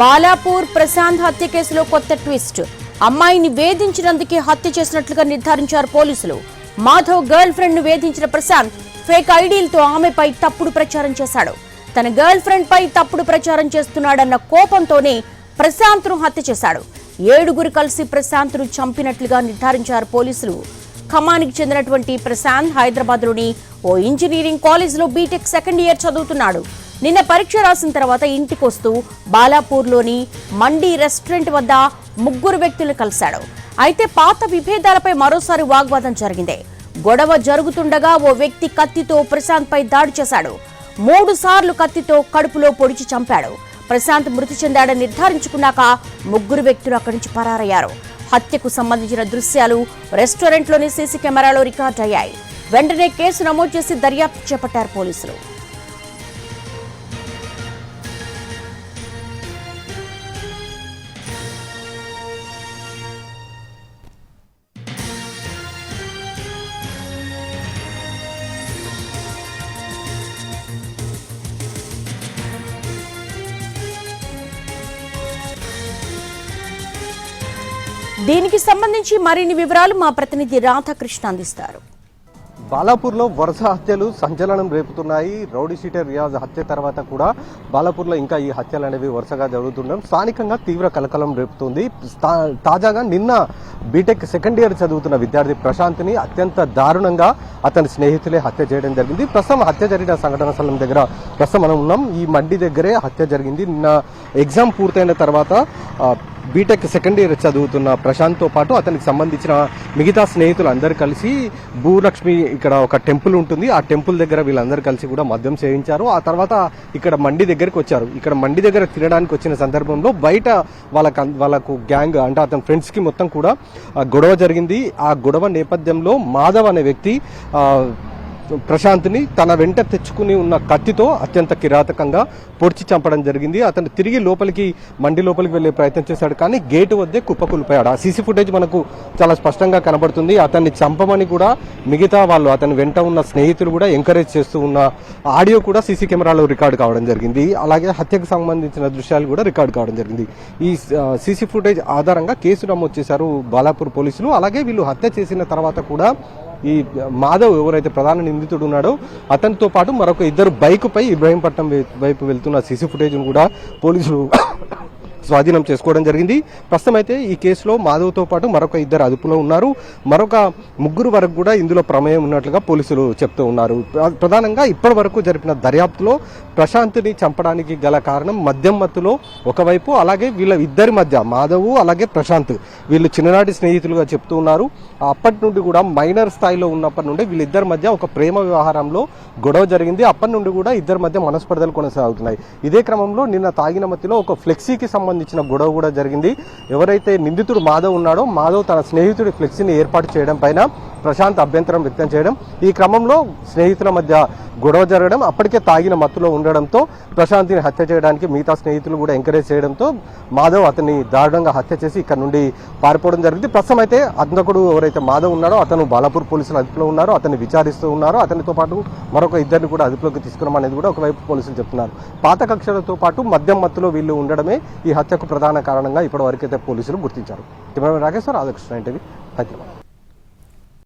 బాలాపూర్ ప్రశాంత్ హత్య కేసులో కొత్త ట్విస్ట్. అమ్మాయిని వేధించినందుకే హత్య చేసినట్లుగా నిర్ధారించారు పోలీసులు. మాధవ్ గర్ల్ ఫ్రెండ్ను వేధించిన ప్రశాంత్ ఫేక్ ఐడీలతో ఆమెపై తప్పుడు ప్రచారం చేశాడు. తన గర్ల్ ఫ్రెండ్ పై తప్పుడు ప్రచారం చేస్తున్నాడన్న కోపంతోనే ప్రశాంత్ను హత్య చేశాడు. ఏడుగురు కలిసి ప్రశాంత్ను చంపినట్లుగా నిర్ధారించారు పోలీసులు. ఖమ్మానికి చెందినటువంటి ప్రశాంత్ హైదరాబాద్లోని ఓ ఇంజనీరింగ్ కాలేజీలో బీటెక్ సెకండ్ ఇయర్ చదువుతున్నాడు. నిన్న పరీక్ష రాసిన తర్వాత ఇంటికొస్తూ బాలాపూర్లోని మండీ రెస్టారెంట్ వద్ద ముగ్గురు వ్యక్తులు కలిశాడు. అయితే పాత విభేదాలపై మరోసారి వాగ్వాదం జరిగింది. గొడవ జరుగుతుండగా ఓ వ్యక్తి కత్తితో ప్రశాంత్ పై దాడి చేశాడు. మూడు సార్లు కత్తితో కడుపులో పొడిచి చంపాడు. ప్రశాంత్ మృతి చెందాడని నిర్ధారించుకున్నాక ముగ్గురు వ్యక్తులు అక్కడి నుంచి పరారయ్యారు. హత్యకు సంబంధించిన దృశ్యాలు రెస్టారెంట్లోని సీసీ కెమెరాలో రికార్డ్ అయ్యాయి. వెంటనే కేసు నమోదు చేసి దర్యాప్తు చేపట్టారు పోలీసులు. దీనికి సంబంధించి మరిన్ని వివరాలు మా ప్రతినిధి రాధాకృష్ణ అందిస్తారు. బాలాపూర్లో వరుస హత్యలు సంచలనం రేపుతున్నాయి. రౌడీ షీటర్ రియాజ్ హత్య తర్వాత కూడా బాలాపూర్లో ఇంకా ఈ హత్యలు అనేవి వరుసగా జరుగుతుండడం స్థానికంగా తీవ్ర కలకలం రేపుతుంది. తా- తాజాగా నిన్న బీటెక్ సెకండ్ ఇయర్ చదువుతున్న విద్యార్థి ప్రశాంత్ని అత్యంత దారుణంగా అతని స్నేహితులే హత్య చేయడం జరిగింది. ప్రస్తుతం హత్య జరిగిన సంఘటన స్థలం దగ్గర ప్రస్తుతం మనం ఉన్నాం. ఈ మడ్డి దగ్గరే హత్య జరిగింది. నిన్న ఎగ్జామ్ పూర్తయిన తర్వాత బీటెక్ సెకండ్ ఇయర్ చదువుతున్న ప్రశాంత్తో పాటు అతనికి సంబంధించిన మిగతా స్నేహితులు అందరు కలిసి భూలక్ష్మి ఇక్కడ ఒక టెంపుల్ ఉంటుంది. ఆ టెంపుల్ దగ్గర వీళ్ళందరూ కలిసి కూడా మద్యం సేవించారు. ఆ తర్వాత ఇక్కడ మండి దగ్గరికి వచ్చారు. ఇక్కడ మండి దగ్గర తినడానికి వచ్చిన సందర్భంలో బయట వాళ్ళకు వాళ్ళకు గ్యాంగ్ అంటే అతని ఫ్రెండ్స్కి మొత్తం కూడా గొడవ జరిగింది. ఆ గొడవ నేపథ్యంలో మాధవ్ అనే వ్యక్తి ప్రశాంత్ని తన వెంట తెచ్చుకుని ఉన్న కత్తితో అత్యంత కిరాతకంగా పొడిచి చంపడం జరిగింది. అతను తిరిగి లోపలికి మండి లోపలికి వెళ్ళే ప్రయత్నం చేశాడు కానీ గేటు వద్దే కుప్పకూలిపోయాడు ఆ సీసీ ఫుటేజ్ మనకు చాలా స్పష్టంగా కనబడుతుంది. అతన్ని చంపమని కూడా మిగతా వాళ్ళు అతని వెంట ఉన్న స్నేహితులు కూడా ఎంకరేజ్ చేస్తూ ఉన్న ఆడియో కూడా సీసీ కెమెరాలో రికార్డు కావడం జరిగింది. అలాగే హత్యకు సంబంధించిన దృశ్యాలు కూడా రికార్డు కావడం జరిగింది. ఈ సీసీ ఫుటేజ్ ఆధారంగా కేసు నమోదు చేశారు బాలాపూర్ పోలీసులు. అలాగే వీళ్ళు హత్య చేసిన తర్వాత కూడా ఈ మాధవ్ ఎవరైతే ప్రధాన నిందితుడు ఉన్నాడో అతనితో పాటు మరొక ఇద్దరు బైక్ పై ఇబ్రహీంపట్నం వైపు వెళ్తున్న సీసీ ఫుటేజ్ కూడా పోలీసులు స్వాధీనం చేసుకోవడం జరిగింది. ప్రస్తుతం అయితే ఈ కేసులో మాధవ్తో పాటు మరొక ఇద్దరు అదుపులో ఉన్నారు. మరొక ముగ్గురు వరకు కూడా ఇందులో ప్రమేయం ఉన్నట్లుగా పోలీసులు చెప్తూ ఉన్నారు. ప్ర- ప్రధానంగా ఇప్పటి వరకు జరిపిన దర్యాప్తులో ప్రశాంత్ని చంపడానికి గల కారణం మద్యం మత్తులో ఒకవైపు అలాగే వీళ్ళ ఇద్దరి మధ్య మాధవ్ అలాగే ప్రశాంత్ వీళ్ళు చిన్ననాటి స్నేహితులుగా చెప్తూ ఉన్నారు. అప్పటి నుండి కూడా మైనర్ స్థాయిలో ఉన్నప్పటి నుండి వీళ్ళిద్దరి మధ్య ఒక ప్రేమ వ్యవహారంలో గొడవ జరిగింది. అప్పటి నుండి కూడా ఇద్దరి మధ్య మనస్పర్ధలు కొనసాగుతున్నాయి. ఇదే క్రమంలో నిన్న తాగిన మత్తిలో ఒక ఫ్లెక్సీకి సంబంధించి సంబంధించిన గొడవ కూడా జరిగింది. ఎవరైతే నిందితుడు మాధవ్ ఉన్నాడో మాధవ్ తన స్నేహితుడి ఫ్లెక్సీని ఏర్పాటు చేయడం పైన ప్రశాంత్ అభ్యంతరం వ్యక్తం చేయడం ఈ క్రమంలో స్నేహితుల మధ్య గొడవ జరగడం అప్పటికే తాగిన మత్తులో ఉండడంతో ప్రశాంత్ని హత్య చేయడానికి మిగతా స్నేహితులు కూడా ఎంకరేజ్ చేయడంతో మాధవ్ అతన్ని దారుణంగా హత్య చేసి ఇక్కడ నుండి పారిపోవడం జరిగింది. ప్రస్తుతం అయితే అంతకుడు ఎవరైతే మాధవ్ ఉన్నాడో అతను బాలాపూర్ పోలీసులు అదుపులో ఉన్నారో అతన్ని విచారిస్తూ ఉన్నారు అతనితో పాటు మరొక ఇద్దరిని కూడా అదుపులోకి తీసుకున్నాం అనేది కూడా ఒకవైపు పోలీసులు చెప్తున్నారు. పాత కక్షలతో పాటు మద్యం మత్తులో వీళ్ళు ఉండడమే ఈ హత్యకు ప్రధాన కారణంగా ఇప్పటి వరకైతే పోలీసులు గుర్తించారు. కెమెరా రాకేశ్వర్ రాధాకృష్ణ ఇంటివి హైదరాబాద్.